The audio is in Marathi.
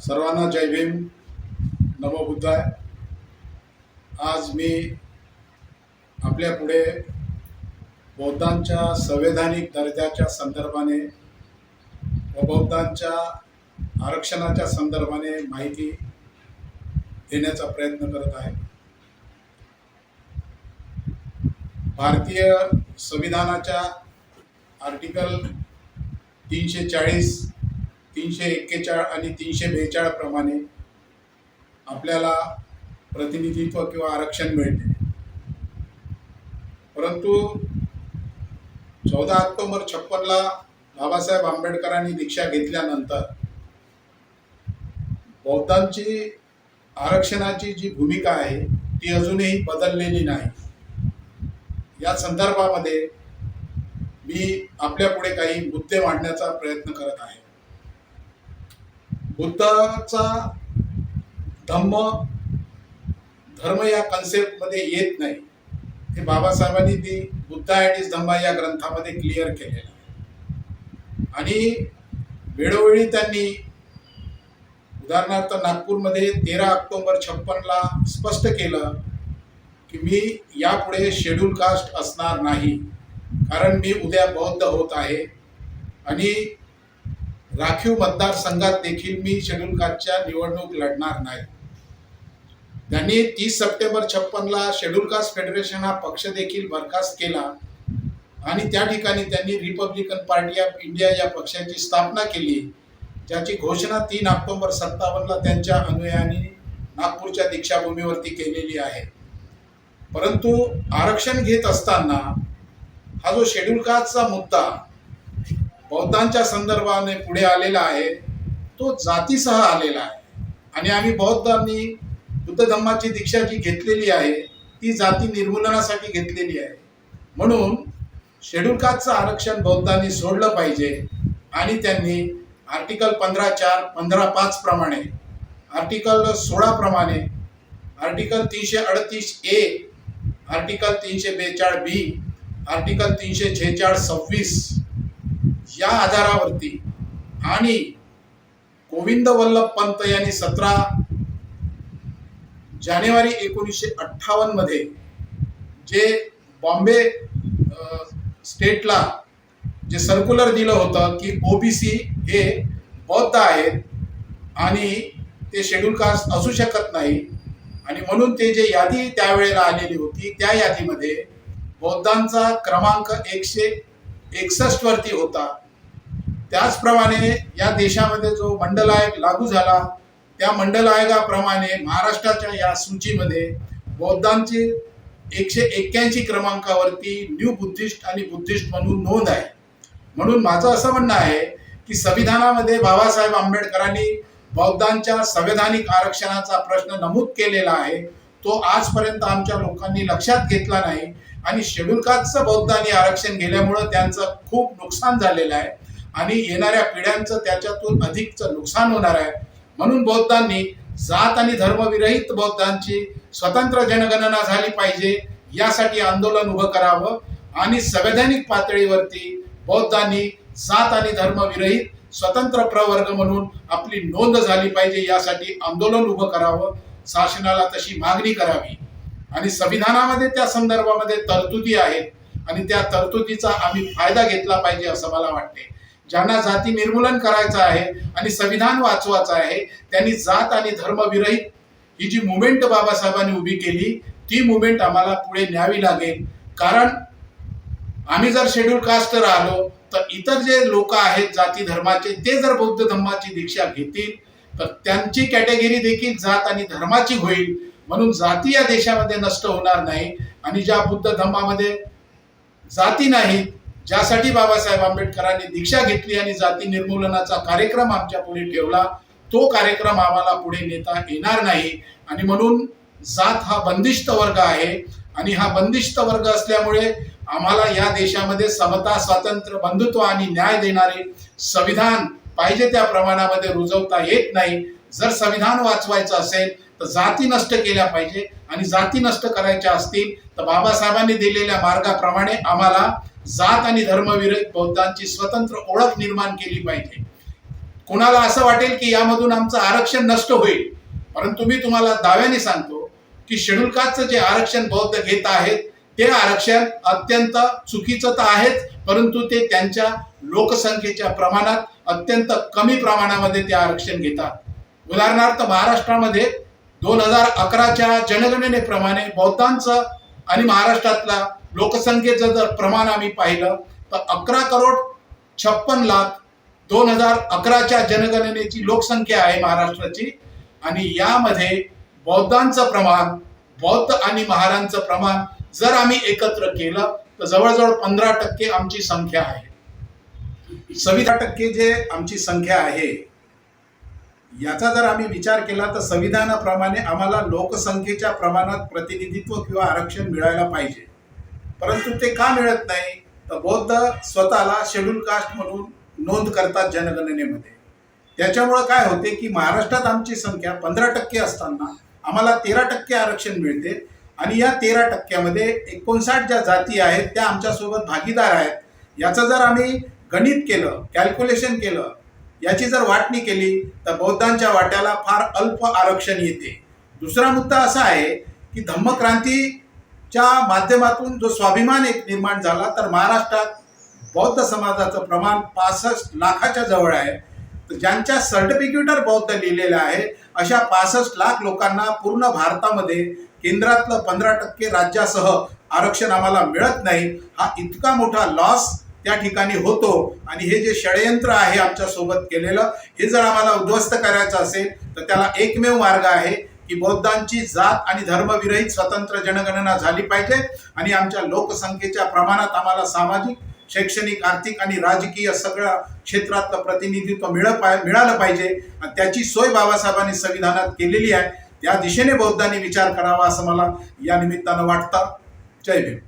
सर्वांना जय भीम. नमो बुद्धाय. आज मी आपल्या पुढे बौद्धांच्या संवैधानिक दर्जाच्या संदर्भाने व बौद्धांच्या आरक्षणाच्या संदर्भाने माहिती देण्याचा प्रयत्न करत आहे. भारतीय संविधानाच्या आर्टिकल तीनशे चाळीस तीनशे एक्केचाळ आणि तीनशे बेचाळ प्रमाणे आपल्याला प्रतिनिधित्व किंवा आरक्षण मिळते. परंतु चौदा ऑक्टोबर छप्पनला बाबासाहेब आंबेडकरांनी दीक्षा घेतल्यानंतर बौद्धांची आरक्षणाची जी भूमिका आहे ती अजूनही बदललेली नाही. या संदर्भामध्ये मी आपल्या पुढे काही मुद्दे मांडण्याचा प्रयत्न करत आहे. बुद्धाचा धम्म धर्म या कन्सेप्टमध्ये येत नाही. हे बाबासाहेबांनी ती बुद्धा अँड इज धम्मा या ग्रंथामध्ये क्लिअर केलेलं आहे. आणि वेळोवेळी त्यांनी उदाहरणार्थ नागपूरमध्ये तेरा ऑक्टोबर छप्पनला स्पष्ट केलं की मी यापुढे शेड्यूल कास्ट असणार नाही. कारण मी उद्या बौद्ध होत आहे. आणि राखीव मतदारसंघात देखील मी शेड्यूल कास्टच्या निवडणूक लढणार नाही. त्यांनी तीस सप्टेंबर छप्पनला शेड्यूल कास्ट फेडरेशन हा पक्ष देखील बरखास्त केला आणि त्या ठिकाणी त्यांनी रिपब्लिकन पार्टी ऑफ इंडिया या पक्षाची स्थापना केली ज्याची घोषणा तीन ऑक्टोबर सत्तावन्नला त्यांच्या अनुयायांनी नागपूरच्या दीक्षाभूमीवरती केलेली आहे. परंतु आरक्षण घेत असताना हा जो शेड्यूल कास्टचा मुद्दा बौद्धांच्या संदर्भाने पुढे आलेला आहे. तो जातीसह आलेला आहे. आणि आम्ही बौद्धांनी बुद्ध धम्माची दीक्षा जी घेतलेली आहे ती जाती निर्मूलनासाठी घेतलेली आहे. म्हणून शेड्यूल कास्टचं आरक्षण बौद्धांनी सोडलं पाहिजे आणि त्यांनी आर्टिकल पंधरा चार पंधरा पाच प्रमाणे आर्टिकल सोळा प्रमाणे आर्टिकल तीनशे अडतीस ए आर्टिकल तीनशे बेचाळ बी आर्टिकल तीनशे छेचाळ सव्वीस या आधारावरती आणि गोविंद वल्लभ पंत यांनी सतरा जानेवारी एकोणीसशे अठ्ठावन्नमध्ये जे बॉम्बे स्टेटला जे सर्क्युलर दिलं होतं की ओबीसी हे बौद्ध आहेत आणि ते शेड्यूल कास्ट असू शकत नाही आणि म्हणून ते जे यादी त्यावेळेला आलेली होती त्या यादीमध्ये बौद्धांचा क्रमांक एकशे एकसष्ट वरती होता. त्याचप्रमाणे या देशामध्ये जो मंडल आयोग लागू झाला त्या मंडल आयोगाप्रमाणे महाराष्ट्राच्या या सूचीमध्ये बौद्धांची एकशे एक्क्याऐंशी क्रमांकावरती न्यू बुद्धिस्ट आणि बुद्धिस्ट म्हणून नोंद आहे. म्हणून माझं असं म्हणणं आहे की संविधानामध्ये बाबासाहेब आंबेडकरांनी बौद्धांच्या संवैधानिक आरक्षणाचा प्रश्न नमूद केलेला आहे. तो आजपर्यंत आमच्या लोकांनी लक्षात घेतला नाही आणि शेड्यूल कास्टचं बौद्धांनी आरक्षण गेल्यामुळं त्यांचं खूप नुकसान झालेलं आहे. आणि येणाऱ्या पिढ्यांचं त्याच्यातून अधिकचं नुकसान होणार आहे. म्हणून बौद्धांनी जात आणि धर्मविरहित बौद्धांची स्वतंत्र जनगणना झाली पाहिजे. यासाठी आंदोलन उभं करावं आणि संवैधानिक पातळीवरती बौद्धांनी जात आणि धर्मविरहित स्वतंत्र प्रवर्ग म्हणून आपली नोंद झाली पाहिजे. यासाठी आंदोलन उभं करावं शासनाला तशी मागणी करावी. आणि संविधानामध्ये त्या संदर्भामध्ये तरतुदी आहेत आणि त्या तरतुदीचा आम्ही फायदा घेतला पाहिजे असं मला वाटते. ज्यांना जाती निर्मूलन करायचं आहे आणि संविधान वाचवायचं आहे त्यांनी जात आणि धर्मविरहित ही जी मुवमेंट बाबासाहेबांनी उभी केली ती मुवमेंट आम्हाला पुढे न्यावी लागेल. कारण आम्ही जर शेड्यूल कास्ट राहिलो तर इतर जे लोक आहेत जाती धर्माचे ते जर बौद्ध धर्माची दीक्षा घेतील तर त्यांची कॅटेगरी देखील जात आणि धर्माची होईल. म्हणून जाती या देशामध्ये नष्ट होणार नाही आणि ज्या बुद्ध धर्मामध्ये जाती नाहीत ज्यासाठी बाबासाहेब आंबेडकरांनी दीक्षा घेतली आणि जाती निर्मूलनाचा कार्यक्रम आमच्या पुढे ठेवला तो कार्यक्रम आम्हाला पुढे नेता येणार नाही. आणि म्हणून जात हा बंदिष्ट वर्ग आहे. आणि हा बंदिष्ट वर्ग असल्यामुळे आम्हाला या देशामध्ये समता स्वातंत्र्य बंधुत्व आणि न्याय देणारे संविधान पाहिजे त्या प्रमाणामध्ये रुजवता येत नाही. जर संविधान वाचवायचं असेल तर जाती नष्ट केल्या पाहिजे. आणि जाती नष्ट करायच्या असतील तर बाबासाहेबांनी दिलेल्या मार्गाप्रमाणे आम्हाला जात आणि धर्मविरहित बौद्धांची स्वतंत्र ओळख निर्माण केली पाहिजे. कुणाला असं वाटेल की यामधून आमचं आरक्षण नष्ट होईल? परंतु मी तुम्हाला दाव्याने सांगतो की शेड्यूल कास्टचं जे आरक्षण बौद्ध घेत आहेत ते आरक्षण अत्यंत चुकीचं तर आहेच परंतु ते त्यांच्या लोकसंख्येच्या प्रमाणात अत्यंत कमी प्रमाणामध्ये ते आरक्षण घेतात. उदाहरणार्थ महाराष्ट्रामध्ये दोन हजार अकराच्या जनगणनेप्रमाणे बौद्धांचं आणि महाराष्ट्रातला लोकसंख्येचं जर प्रमाण आम्ही पाहिलं तर अकरा करोड छप्पन लाख दोन हजार अकराच्या जनगणनेची लोकसंख्या आहे महाराष्ट्राची. आणि यामध्ये बौद्धांचं प्रमाण बौद्ध आणि महारांचं प्रमाण जर आम्ही एकत्र केलं तर जवळजवळ पंधरा टक्के आमची संख्या आहे. सविधा टक्के जे आमची संख्या आहे याचा जर आम्ही विचार केला तर संविधानाप्रमाणे आम्हाला लोकसंख्येच्या प्रमाणात प्रतिनिधित्व किंवा आरक्षण मिळायला पाहिजे. परंतु ते का मिळत नाही? तर बौद्ध स्वतःला शेड्यूल कास्ट म्हणून नोंद करतात जनगणनेमध्ये. त्याच्यामुळं काय होते की महाराष्ट्रात आमची संख्या पंधरा टक्के असताना आम्हाला तेरा टक्के आरक्षण मिळते आणि या तेरा टक्क्यामध्ये एकोणसाठ ज्या जाती आहेत त्या आमच्यासोबत भागीदार आहेत. याचं जर आम्ही गणित केलं कॅल्क्युलेशन केलं याची जर वाटणी केली तर बौद्धांच्या वाट्याला फार अल्प आरक्षण येते. दुसरा मुद्दा असा आहे की धम्मक्रांतीच्या माध्यमातून जो स्वाभिमान एक निर्माण झाला तर महाराष्ट्रात बौद्ध समाजाचं प्रमाण पासष्ट लाखाच्या जवळ आहे. तर ज्यांच्या सर्टिफिकेटर बौद्ध लिहिलेलं आहे अशा पासष्ट लाख लोकांना पूर्ण भारतामध्ये केंद्रातलं पंधरा टक्के राज्यासह आरक्षण आम्हाला मिळत नाही. हा इतका मोठा लॉस त्या ठिकाणी होतो. आणि हे जे षडयंत्र आहे आमच्यासोबत केलेलं हे जर आम्हाला उद्ध्वस्त करायचं असेल तर त्याला एकमेव मार्ग आहे की बौद्धांची जात आणि धर्मविरहित स्वतंत्र जनगणना झाली पाहिजे आणि आमच्या लोकसंख्येच्या प्रमाणात आम्हाला सामाजिक शैक्षणिक आर्थिक आणि राजकीय सगळ्या क्षेत्रातलं प्रतिनिधित्व मिळ पा मिळालं पाहिजे. आणि त्याची सोय बाबासाहेबांनी संविधानात केलेली आहे. त्या दिशेने बौद्धांनी विचार करावा असं मला या निमित्तानं वाटतं. जय भीम.